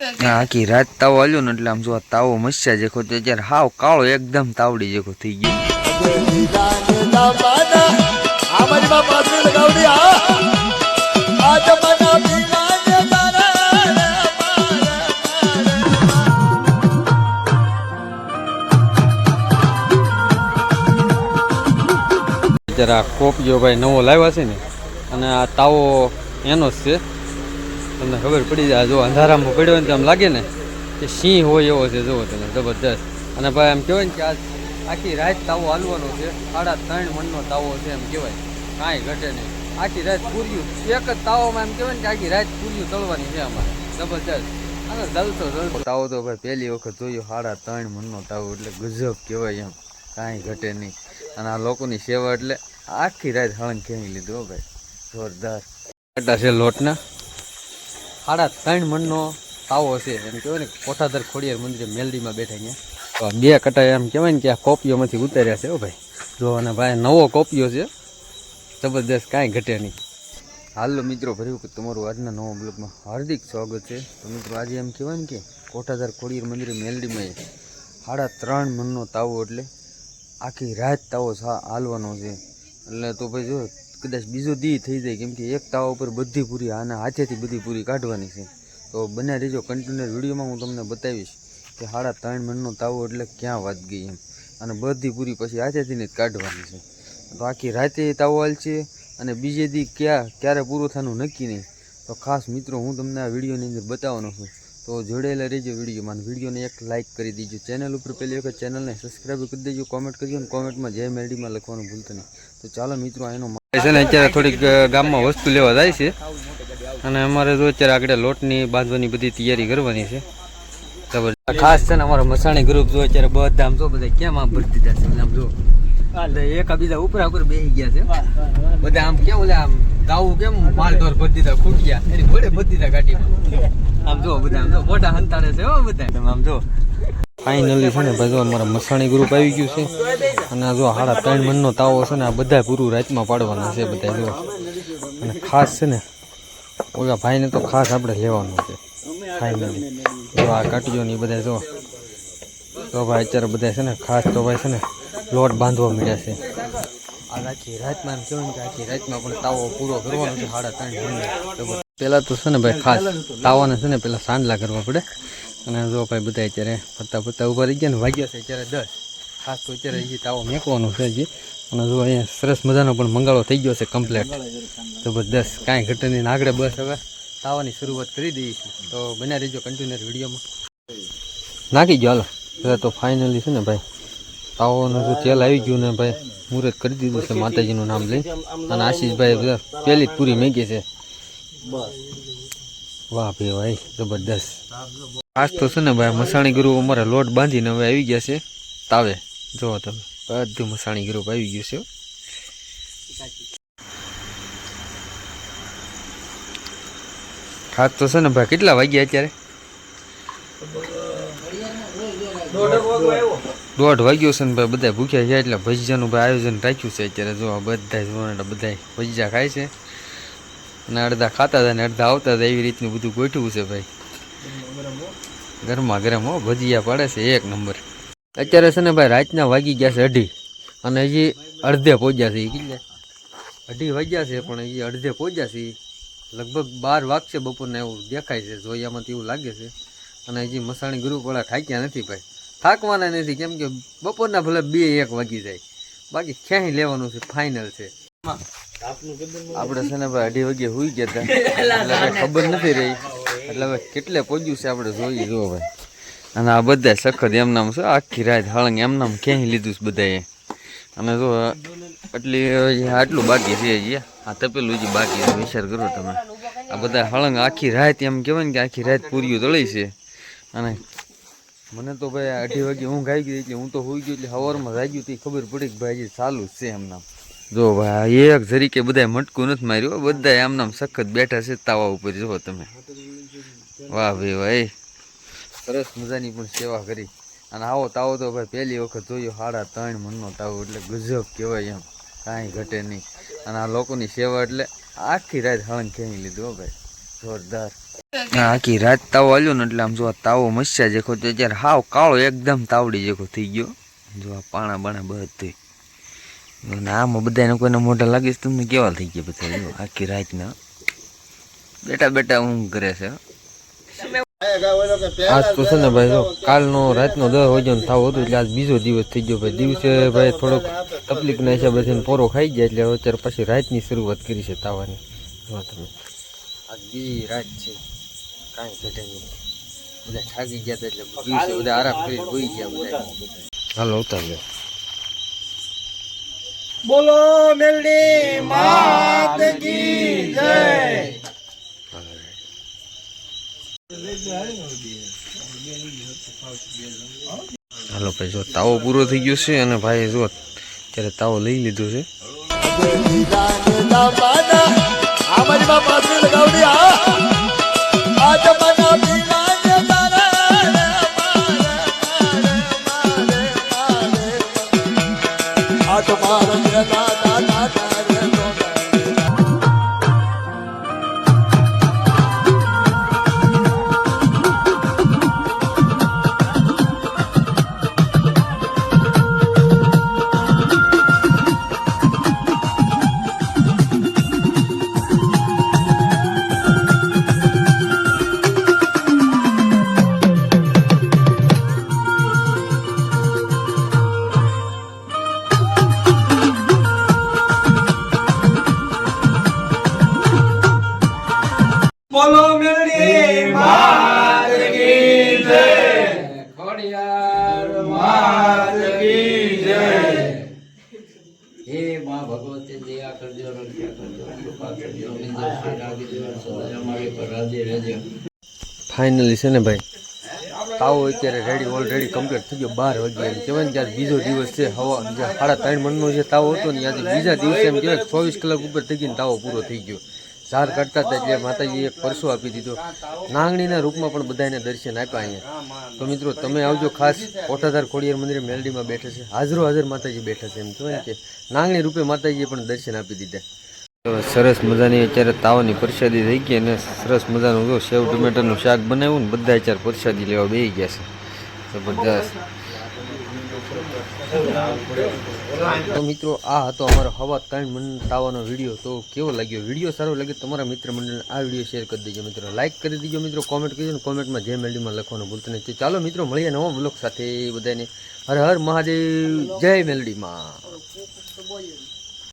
આખી રાત તાવો હાલ્યો ને એટલે આમ જો તાવો મસ્યા જેખો તો અત્યારે હાવ કાળો એકદમ તાવડી જેખો થઈ ગયો. જરા કોપિયો ભાઈ નવો લાવ્યા છે ને, અને આ તાવો એનો જ છે. તમને ખબર પડી જાય જો અંધારામાં પડ્યો ને તો આમ લાગે ને કે સિંહ હોય એવો છે જુઓ તમે જબરદસ્ત અને ભાઈ એમ કહેવાય ને કે આજ આખી રાત તાવો હાલવાનો છે સાડા ત્રણ મણનો તાવો છે એમ કહેવાય. કાંઈ ઘટે નહીં. આખી રાત પૂર્યું એક જ તાવોમાં એમ કહેવાય ને કે આખી રાત પૂર્યું તળવાની છે અમારે જબરદસ્ત અને જલતો જલતો તાવો તો ભાઈ પહેલી વખત જોયો સાડા ત્રણ મણનો તાવો એટલે ગજબ કહેવાય એમ. કાંઈ ઘટે નહીં. અને આ લોકોની સેવા એટલે આખી રાત હળંગ ખેંચી લીધું ભાઈ. જોરદાર. છે લોટના. સાડા ત્રણ મણનો તાવો છે. એમ કહેવાય ને કોઠાધર ખોડિયાર મંદિરે મેલડીમાં બેઠા અહીંયા. તો બે કટા એમ કહેવાય ને કે આ કોપીઓમાંથી ઉતાર્યા છે હો ભાઈ. જો અને ભાઈ નવો કોપીઓ છે, જબરદસ્ત કાંઈ ઘટે નહીં. હાલો મિત્રો ભર્યું કે તમારું આજના નવા બ્લોગમાં હાર્દિક સ્વાગત છે. તો મિત્રો, આજે એમ કહેવાય ને કે કોઠાધર ખોડિયાર મંદિરે મેલડીમાં સાડા ત્રણ મણનો તાવો એટલે આખી રાત તાવો હાલવાનો છે. એટલે તો ભાઈ જો કદાચ બીજો દી થઈ જાય કેમ કે એક તાવા ઉપર બધી પૂરી આના હાથેથી બધી પૂરી કાઢવાની છે. તો બને રહેજો કન્ટિન્યુઅર વિડીયોમાં હું તમને બતાવીશ કે સાડા ત્રણ મણનો તાવો એટલે ક્યાં વાત ગઈ એમ. અને બધી પૂરી પછી હાથેથી જ કાઢવાની છે. તો આખી રાતે તાવો હાલશે અને બીજે દી ક્યાં, ક્યારે પૂરો થવાનું નક્કી નહીં. તો ખાસ મિત્રો હું તમને આ વિડીયોની અંદર બતાવવાનો છું. તો જોડાયેલા રહેજો વિડીયોમાં વિડીયોને એક લાઇક કરી દીજો. ચેનલ ઉપર પહેલી વખત ચેનલને સબસ્ક્રાઈબ કરી દેજો. કોમેન્ટ કરજો અને કોમેન્ટમાં જય મેરડીમાં લખવાનું ભૂલતા નહીં. તો ચાલો મિત્રો એનો છે ને અત્યારે થોડીક ગામમાં વસ્તુ લેવા જાય છે. અને અમારે જો અત્યારે આગળ લોટની, બાંધવાની બધી તૈયારી કરવાની છે. ખાસ છે ને અમારો મસાણી ગ્રુપ જો અત્યારે બધા આમ જો બધા કેમ આમ ભરતી દીધા છે આમ જો. એક બીજા ઉપરા ઉપર બેસી ગયા છે. બધા આમ કેમ ઓલા આમ ગાવું કેમ માલઢોર ભરી દીધા, ખૂટ્યા. એની ઘોડે ભરી દીધા ગાડીમાં. આમ જો બધા આમ જો મોટા હંતાડે છે હો બધા. આમ જો. ફાઇનલી છે ને ભાઈ જો અમારા મસાણી ગ્રુપ આવી ગયું છે. અને જો સાડા ત્રણ મણનો તાવો છે ને, આ બધા પૂરું રાતમાં પાડવાના છે બધા જો. અને ખાસ છે ને, ઓલા ભાઈને તો ખાસ આપણે લેવાનું છે ફાઇનલી જો આ કાટીઓ ને બધા જો. તો ભાઈ અત્યારે બધા છે ને, ખાસ તો ભાઈ છે ને, લોટ બાંધવા મળ્યા છે. આ આખી રાતમાં કહેવાય ને આખી રાતમાં પણ તાવો પૂરો કરવાનો છે સાડા ત્રણ મહિને પહેલાં તો છે ને ભાઈ ખાસ તાવાને છે ને પહેલાં સાંડલા કરવા પડે. અને જો ભાઈ બધા અત્યારે ફરતા ફરતા ઊભા રહી ગયા ને, વાગ્યા છે અત્યારે દસ. ખાસ તો અત્યારે હજી તાવો મેકવાનો છે હજી. અને જો અહીંયા સરસ મજાનો પણ મંગાળો થઈ ગયો છે કમ્પ્લેટ જબરદસ્ત. કાંઈ ઘટે નહીં. આગળ બસ હવે તાવાની શરૂઆત કરી દઈએ છીએ. તો બન્યા રહીજો કન્ટિન્યુઅર વિડીયોમાં. નાખી ગયો હાલો. તો ફાઇનલી છે ને ભાઈ, તાવોનું જો તેલ આવી ગયું ને ભાઈ, મુહૂર્ત કરી દીધું છે માતાજીનું નામ લઈ અને આશીષભાઈ બધા પહેલી જ પૂરી મેગી છે. વાહ ભાઈ ભાઈ જબરદસ્ત. આજ તો છે ને ભાઈ, મસાણી ગુરુ અમારે લોટ બાંધીને હવે આવી ગયા છે તાવે. જુઓ તમે બધું મસાણી ગ્રુપ આવી ગયું છે હો. તો છે ને ભાઈ, કેટલા વાગ્યા અત્યારે? દોઢ વાગ્યો છે ને ભાઈ બધા ભૂખ્યા છે એટલે ભજીયાનું ભાઈ આયોજન રાખ્યું છે અત્યારે. જો બધા જોવાના બધા ભજીયા ખાય છે. અને અડધા ખાતા હતા ને અડધા આવતા હતા, એવી રીતનું બધું ગોઠવું છે ભાઈ. ગરમા ગરમ હો, ભજીયા પાડે છે, એક નંબર. અત્યારે છે ને ભાઈ રાતના વાગી ગયા છે અઢી. અને હજી અડધે પહોંચ્યા છે કેટલા અઢી વાગ્યા છે, પણ હજી અડધે પહોંચ્યા છે. લગભગ બાર વાગશે બપોરને એવું દેખાય છે, જોયામાંથી એવું લાગે છે. અને હજી મસાણી ગ્રુપવાળા થાક્યા નથી ભાઈ. થાકવાના નથી, કેમ કે બપોરના ભલે બે એક વાગી જાય. બાકી ક્યાંય લેવાનું છે ફાઇનલ છે. આપણે છે ને ભાઈ અઢી વાગે હોઈ ગયા હતા. એટલે ખબર નથી રહી. એટલે હવે કેટલે પહોંચ્યું છે આપણે જોઈએ જો ભાઈ. અને આ બધા સખત એમનામ છે, આખી રાત હળંગ એમનામ ક્યાંય લીધું છે બધાએ. અને જો, એટલી આટલું બાકી છે હજી. આ તપેલું જે બાકી છે, વિચાર કરો તમે. આ બધા હળંગ આખી રાત એમ કહેવાય ને કે આખી રાત પૂરીઓ તળી છે. અને મને તો ભાઈ અઢી વાગે ઊંઘ આવી ગઈ એટલે હું તો હોઈ ગયો એટલે સવારમાં જાગ્યું તે ખબર પડી કે ભાઈ ચાલુ જ છે એમનામ. જો ભાઈ એક જરીકે બધાય મટકું નથી માર્યું બધા એમનામ સખત બેઠા છે તાવા ઉપર, જુઓ તમે. વાહ ભાઈ ભાઈ સરસ મજાની પણ સેવા કરી. અને આવો તાવો તો ભાઈ પહેલી વખત જોયો, સાડા ત્રણ મનનો તાવો એટલે ગજબ કહેવાય એમ. કાંઈ ઘટે નહીં. અને આ લોકોની સેવા એટલે આખી રાત હળંગ ખેંચી લીધું હો ભાઈ. જોરદાર. આખી રાત તાવો આવ્યો ને એટલે આમ જો તાવો મસ્યા જેખો તો અત્યારે હાવ કાળો એકદમ તાવડી જેખો થઈ ગયો. જો આ પાણા બાણા બધું. આમાં બધાને કોઈને મોઢા લાગીશ તમને કેવા થઈ ગયા બધા આખી રાતના. બેટા બેટા ઊંઘ કરે છે. આજ તો છે ને ભાઈ જો, કાલનો રાતનો દસ વાગ્યાનો થાવ હતો એટલે આજ બીજો દિવસ થઈ ગયો ભાઈ. દિવસે ભાઈ થોડોક તકલીફના હિસાબે થઈને પોરો ખાઈ ગયા એટલે અત્યારે પછી રાતની શરૂઆત કરી છે તાવાની. જો આજ બીજી રાત છે, કાંઈ ઘટે નહીં. બધા થાકી ગયા હતા એટલે દિવસે બધા આરામ કરી હોઈ ગયા બધા. હાલો, ઉતાર બોલો મેલડી માત કી હાલો ભાઈ, જો તાવો પૂરો થઈ ગયો છે અને ભાઈ જો ત્યારે તાવો લઈ લીધો છે. બોલો મેલડી માત કી જય. ખોડિયાર માત કી જય. હે માં ભગવતી દયા કરજો રક્ષા કરજો કૃપા કરજો નિંદર શ્રી રાખી દો સદા અમારી પર રાજ્ય રહેજો. ફાઇનલી છે ને ભાઈ? તાવો અત્યારે રેડી ઓલરેડી કમ્પ્લીટ થઈ ગયો બાર વાગ્યા એમ કહેવાય ને ત્યારે બીજો દિવસ છે હવા જે સાડા ત્રણ મણનો જે તાવો હતો ને આજે બીજા દિવસે એમ કહેવાય ચોવીસ કલાક ઉપર થઈ ગઈને તાવો પૂરો થઈ ગયો. ઝાર કાઢતા હતા એટલે માતાજીએ એક પરસો આપી દીધો. નાંગણીના રૂપમાં પણ બધાને દર્શન આપ્યા અહીંયા. તો મિત્રો, તમે આવજો ખાસ કોઠાધાર ખોડિયાર મંદિરે મેલડીમાં બેઠા છે. હાજરો હાજર માતાજી બેઠા છે એમ કહેવાય કે નાંગણી રૂપે માતાજીએ પણ દર્શન આપી દીધા. સરસ મજાની અત્યારે તાવની પરસાદી થઈ ગઈ અને સરસ મજાનું જો સેવ ટમેટાનું શાક બનાવ્યું ને બધા અત્યારે પ્રસાદી લેવા બેસી ગયા છે. જબરદસ્ત. તો મિત્રો, આ હતો અમારો હવા ત્રણ મન તાવાનો વીડિયો. તો કેવો લાગ્યો? વીડિયો સારો લાગે તમારા મિત્ર મંડળને આ વીડિયો શેર કરી દેજો મિત્રો. લાઇક કરી દેજો મિત્રો કોમેન્ટ કરજો ને કોમેન્ટમાં જે મેલડીમાં લખવાનું ભૂલતા નહીં. ચાલો મિત્રો, મળીએ નવો બ્લોગ સાથે બધાને. હર હર મહાદેવ, જય મેલડીમાં